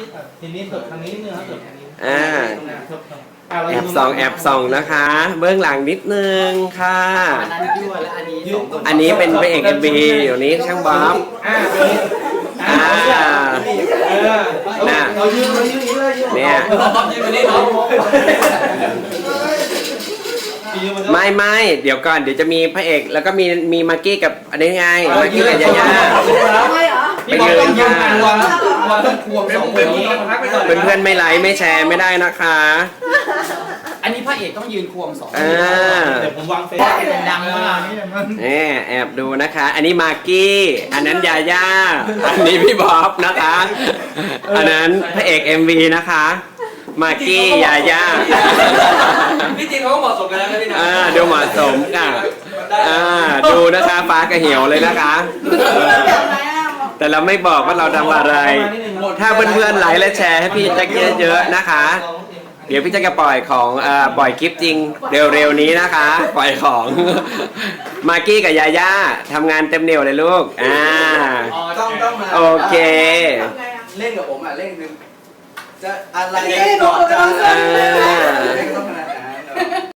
จิ๊บอะทีนี้เถิบทางนี้นิดนึงครับเถิบทางนี้อ่า เถิบทางอะเราแอดูบส่องแอบส่องนะคะ เบื้องหลังนิดนึงค่ะ อันนั้นยั่วและอันนี้สองคนอันนี้เป็นพระเอกเอ็มบีอยู่นี้ช่างบ๊อบ อ่าเป็นนี้อ่าอ่าเออน่ะเรายืนเรายืนอย่างนี้เลยยืนเนี่ยยืนไปนี่เนาะยืนมันจะไม่ไม่เดี๋ยวก่อนเดี๋ยวจะมีพระเอก แล้วก็มีมีมากกี้กับอันนี้ไงมากกี้กับยาย่า ไม่เหรอ พี่บอกต้องยืนควงคว งต้องควงสองคนนี้พักไปก่อนเพื่อนๆไม่ไลค์ไม่แชร์ไม่ได้นะคะ อันนี้พระเอกต้องยืนควงสองอ่า เดี๋ยวผมวางเฟซดังมากนี่แอบดูนะคะ อันนี้มากกี้ อันนั้นยาย่า อันนี้พี่บ๊อบนะคะ อันนั้นพระเอก MV นะคะ มากกี้ยาย่าพี่จริงเขาก็เหมาะสมกันแล้วนะพี่นะอ่าดูเหมาะสมค่ะ อ่าดูนะคะฟ้ากระเหี่ยวเลยนะคะแบบไหนอะ แต่เราไม่บอกว่าเราทำอะไร ถ้าเพื่อนๆไลค์และแชร์ให้พี่แจ็คเยอะๆนะคะ เดี๋ยวพี่แจ็คจะปล่อยของเอ่อปล่อยคลิปจริงเร็วๆนี้นะคะ ปล่อยของ มากกี้กับยาย่าทำงานเต็มเหนียวเลยลูก อ่า ต้องต้องมาโอเคทำไงอะเล่นกับผมอะเล่นหนึ่งจะอะไรนี่กันก่อนจะดูดูอะไร